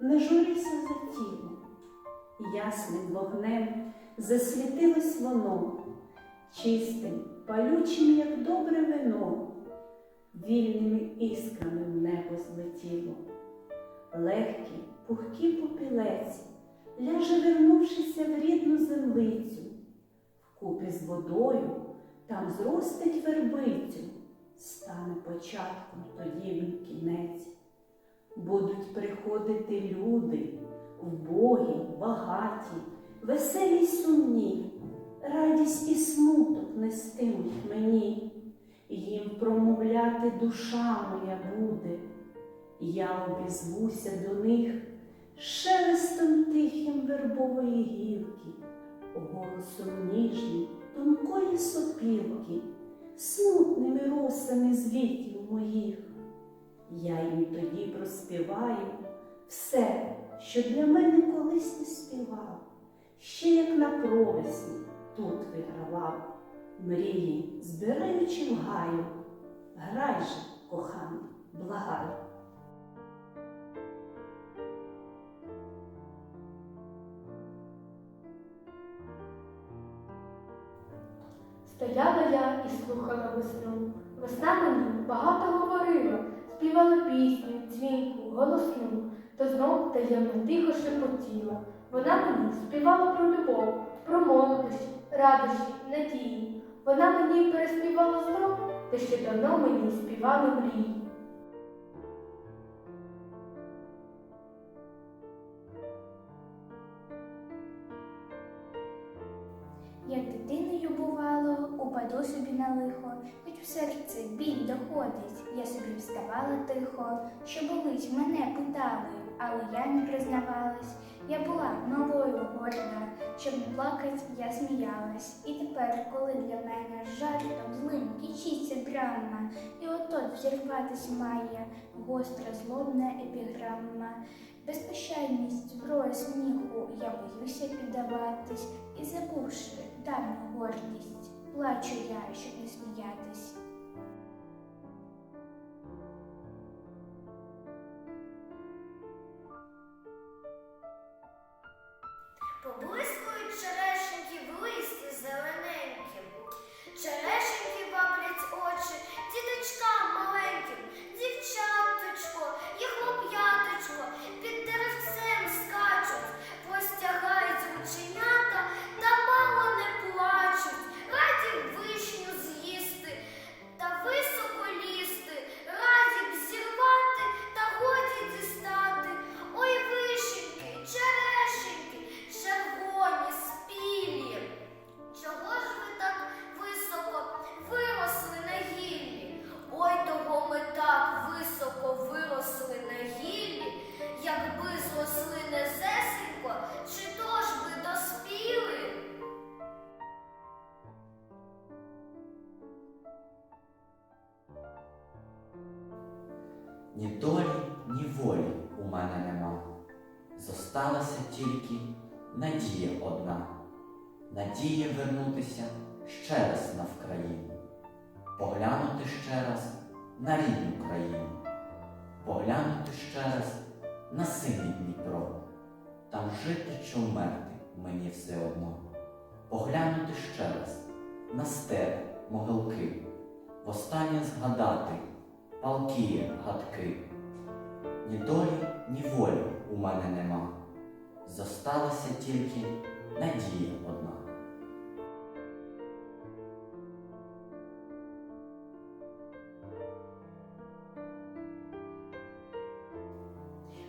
не журися за тіло. Ясним вогнем засвітилось воно, чистим, палючим, як добре вино, вільними іскрами в небо злетіло. Легкий, пухкий попілець, ляже, вернувшися в рідну землицю, вкупі з водою там зростить вербицю, стане початком тоді приходити люди, вбогі, багаті, веселі сумні, радість і смуток нестимуть мені, їм промовляти душа моя буде. Я обізвуся до них шелестом тихим вербової гілки, голосом ніжним тонкої сопілки, смутними росами звітів моїх. Я їм тоді проспіваю все, що для мене колись не співав, ще як на провесні тут вигравав, мрії, збираючи в гаю. Грай же, коханий, благаю. Стояла я і слухала весну. Весна мені багато говорила, співала пісню, дзвінку, голосну, то знов таємно тихо шепотіла. Вона мені співала про любов, про молодощі, радощі, надії. Вона мені переспівала знов, те, що давно мені співали мрії. Як дитиною бувало, упаду собі на лихо, хоч в серце біль доходить, я собі вставала тихо, що болить, мене питали, але я не признавалась. Я була малою горда, щоб не плакать, я сміялась. І тепер, коли для мене жартом злим кінчиться драма, і отот взірватись має гостра злобна епіграма. Безпощадність зброя сміху, я боюся піддаватись, і забувши давню гордість, плачу я, щоб не сміятись. Ні долі, ні волі у мене нема. Зосталася тільки надія одна. Надія вернутися ще раз на Вкраїну, поглянути ще раз на рідну країну, поглянути ще раз на синій Дніпро. Там жити чи вмерти мені все одно. Поглянути ще раз на степ, могилки, востаннє згадати палкі гадки. Ні долі, ні волі у мене нема. Зосталася тільки надія одна.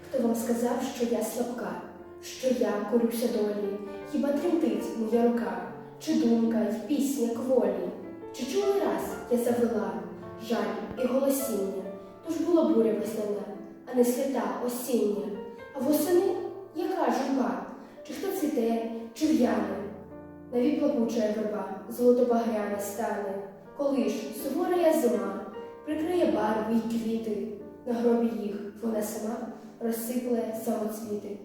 Хто вам сказав, що я слабка, що я корюся долі? Хіба тремтить моя рука, чи думка й пісня кволі? Чи чули раз я завела жаль і голосіння? Тож була буря весняна, а не свята осіння. А восени яка журба? Чи хто цвіте, чи в'яне? Навік плакуча верба, золотобагряна стане, коли ж сувора я зима, прикриє барви й квіти, на гробі їх вона сама розсипле самоцвіти.